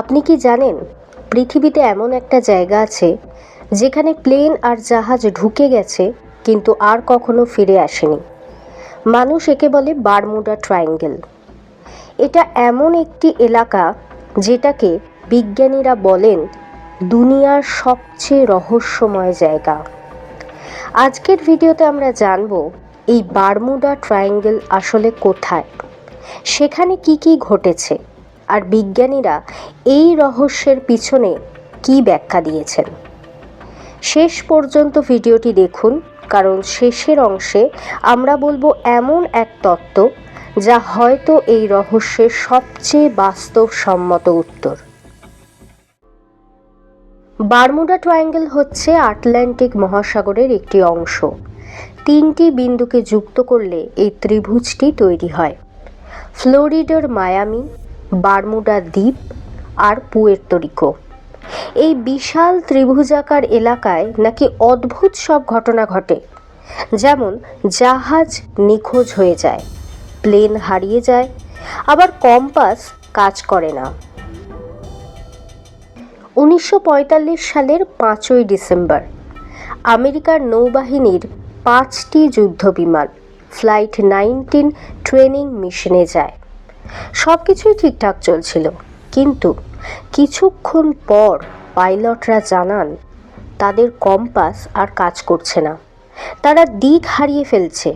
আপনি কি জানেন, পৃথিবীতে এমন একটা জায়গা আছে, যেখানে প্লেন আর জাহাজ ঢুকে গেছে, কিন্তু আর কখনো ফিরে আসেনি। মানুষ একে বলে বারমুডা ট্রায়াঙ্গেল। এটা এমন একটি এলাকা যেটাকে বিজ্ঞানীরা বলেন দুনিয়ার সবচেয়ে রহস্যময় জায়গা। আজকের ভিডিওতে আমরা জানব এই বারমুডা ট্রায়াঙ্গেল আসলে কোথায়, সেখানে কি কি ঘটেছে আর বিজ্ঞানীরা এই রহস্যের পিছনে কি ব্যাখ্যা দিয়েছেন? শেষ পর্যন্ত ভিডিওটি দেখুন, কারণ শেষের অংশে আমরা বলব এমন এক তত্ত্ব যা হয়তো এই রহস্যের সবচেয়ে বাস্তবসম্মত উত্তর। বারমুডা ট্রায়াঙ্গেল হচ্ছে আটলান্টিক মহাসাগরের একটি অংশ। তিনটি বিন্দুকে যুক্ত করলে এই ত্রিভুজটি তৈরি হয়। ফ্লোরিডার মায়ামি বারমুডা দ্বীপ আর পুয়ের্তরিকো এই বিশাল ত্রিভুজাকার এলাকায় নাকি অদ্ভুত সব ঘটনা ঘটে। যেমন, জাহাজ নিখোঁজ হয়ে যায়, প্লেন হারিয়ে যায়, আবার কম্পাস কাজ করে না। উনিশশো পঁয়তাল্লিশ সালের পাঁচই ডিসেম্বর, আমেরিকার নৌবাহিনীর পাঁচটি যুদ্ধবিমান, ফ্লাইট নাইনটিন ট্রেনিং মিশনে যায়। সব কিছুই ঠিকঠাক চলছিল। কিন্তু কিছুক্ষণ পর পাইলটরা জানান, তাদের কম্পাস আর কাজ করছে না। তারা দিক হারিয়ে ফেলছে।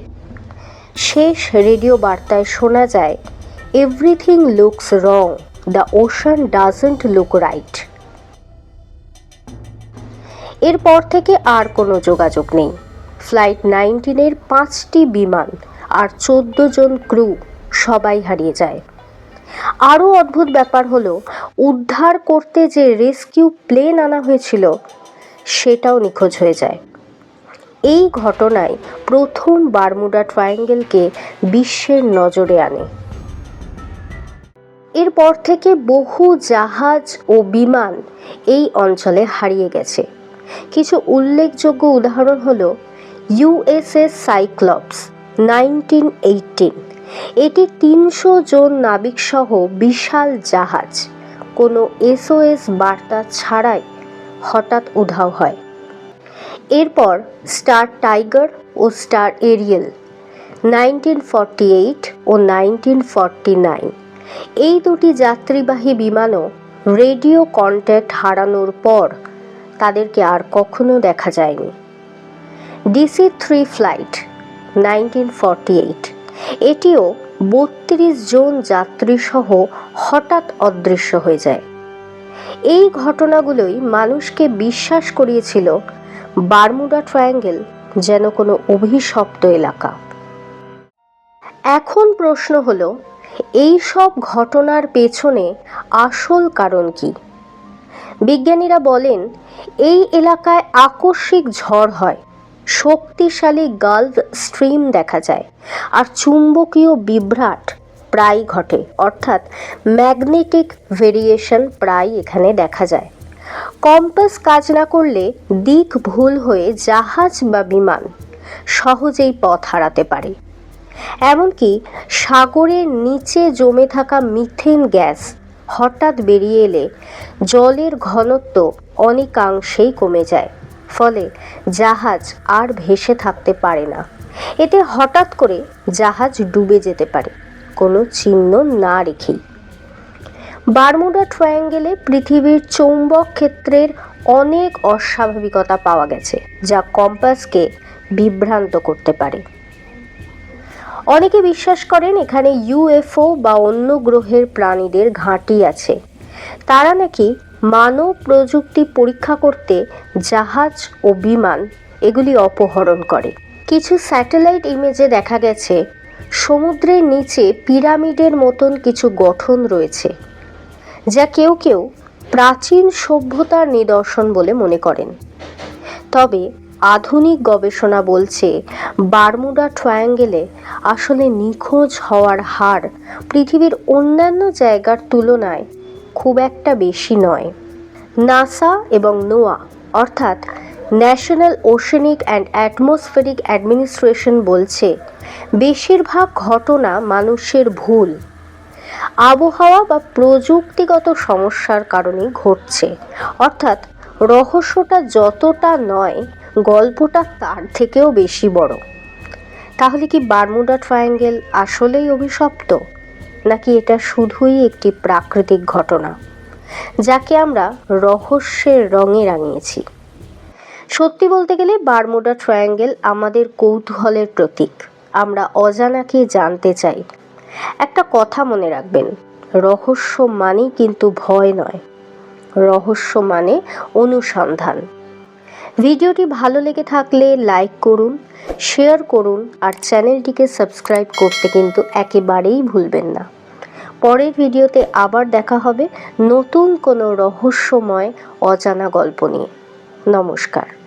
শেষ রেডিও বার্তায় শোনা যায়, everything looks wrong, the ocean doesn't look right. এরপর থেকে আর কোনো যোগাযোগ নেই। ফ্লাইট নাইনটিনের পাঁচটি বিমান আর চোদ্দ জন ক্রু সবাই হারিয়ে যায়। আরও অদ্ভুত ব্যাপার হলো, উদ্ধার করতে যে রেস্কিউ প্লেন আনা হয়েছিল, সেটাও নিখোঁজ হয়ে যায়। এই ঘটনায় প্রথম বারমুডা ট্রায়াঙ্গেলকে বিশ্বের নজরে আনে। এরপর থেকে বহু জাহাজ ও বিমান এই অঞ্চলে হারিয়ে গেছে। কিছু উল্লেখযোগ্য উদাহরণ হল ইউএসএস সাইক্লপস, নাইনটিন এইটিন। এটি তিনশো জন নাবিকসহ বিশাল জাহাজ। কোনো এসওএস বার্তা ছাড়াই হঠাৎ উধাও হয়। এরপর স্টার টাইগার ও star ariel, nineteen forty eight ও নাইনটিন ফর্টি নাইন। এই দুটি যাত্রীবাহী বিমানও রেডিও কন্ট্যাক্ট হারানোর পর তাদেরকে আর কখনো দেখা যায়নি। DC three flight, nineteen forty eight. এটিও বত্রিশ জন যাত্রীসহ হঠাৎ অদৃশ্য হয়ে যায়। এই ঘটনাগুলোই মানুষকে বিশ্বাস করিয়েছিল বারমুডা ট্রায়াঙ্গেল, যেন কোনো অভিশপ্ত এলাকা। এখন প্রশ্ন হলো, এই সব ঘটনার পেছনে আসল কারণ কি? বিজ্ঞানীরা বলেন, এই এলাকায় আকস্মিক ঝড় হয়। শক্তিশালী গালভ স্ট্রিম দেখা যায়। আর চুম্বকীয় বিভ্রাট প্রায় ঘটে। অর্থাৎ ম্যাগনেটিক ভেরিয়েশন প্রায় এখানে দেখা যায়। কম্পাস কাজ না করলে দিক ভুল হয়ে জাহাজ বা বিমান সহজেই পথ হারাতে পারে। এমনকি সাগরের নিচে জমে থাকা মিথেন গ্যাস হঠাৎ বেরিয়ে এলে জলের ঘনত্ব অনেকাংশেই কমে যায়। ফলে জাহাজ আর ভেসে থাকতে পারে না। এতে হঠাৎ করে জাহাজ ডুবে যেতে পারে, কোনো চিহ্ন না রেখেই। বারমুডা ট্রায়াঙ্গেলে পৃথিবীর চৌম্বক ক্ষেত্রের অনেক অস্বাভাবিকতা পাওয়া গেছে, যা কম্পাসকে বিভ্রান্ত করতে পারে। অনেকে বিশ্বাস করেন এখানে ইউএফও বা অন্য গ্রহের প্রাণীদের ঘাঁটি আছে। তারা নাকি মানব প্রযুক্তি পরীক্ষা করতে জাহাজ ও বিমান এগুলি অপহরণ করে। কিছু স্যাটেলাইট ইমেজে দেখা গেছে, সমুদ্রের নিচে পিরামিডের মতন কিছু গঠন রয়েছে, যা কেউ কেউ প্রাচীন সভ্যতার নিদর্শন বলে মনে করেন। তবে আধুনিক গবেষণা বলছে, বারমুডা ট্রায়াঙ্গেলে আসলে নিখোঁজ হওয়ার হার পৃথিবীর অন্যান্য জায়গার তুলনায় খুব একটা বেশি নয়। নাসা এবং নোয়া, অর্থাৎ national oceanic and atmospheric administration বলছে, বেশিরভাগ ঘটনা মানুষের ভুল। আবহাওয়া বা প্রযুক্তিগত সমস্যার কারণে ঘটছে, অর্থাৎ রহস্যটা যতটা নয়, গল্পটা তার থেকেও বেশি বড়। তাহলে কি বারমুডা ট্রায়াঙ্গেল আসলেই অভিশপ্ত? নাকি এটা শুধুই একটি প্রাকৃতিক ঘটনা, যাকে আমরা রহস্যের রঙে রাঙিয়েছি। সত্যি বলতে গেলে বারমুডা ট্রায়াঙ্গেল আমাদের কৌতূহলের প্রতীক। আমরা অজানাকে জানতে চাই। একটা কথা মনে রাখবেন, রহস্য মানে কিন্তু ভয় নয়। রহস্য মানে অনুসন্ধান। ভিডিওটি ভালো লেগে থাকলে লাইক করুন, শেয়ার করুন আর চ্যানেলটিকে সাবস্ক্রাইব করতে কিন্তু একেবারেই ভুলবেন না। পরের ভিডিওতে আবার দেখা হবে নতুন কোনো রহস্যময় অজানা গল্প নিয়ে। নমস্কার।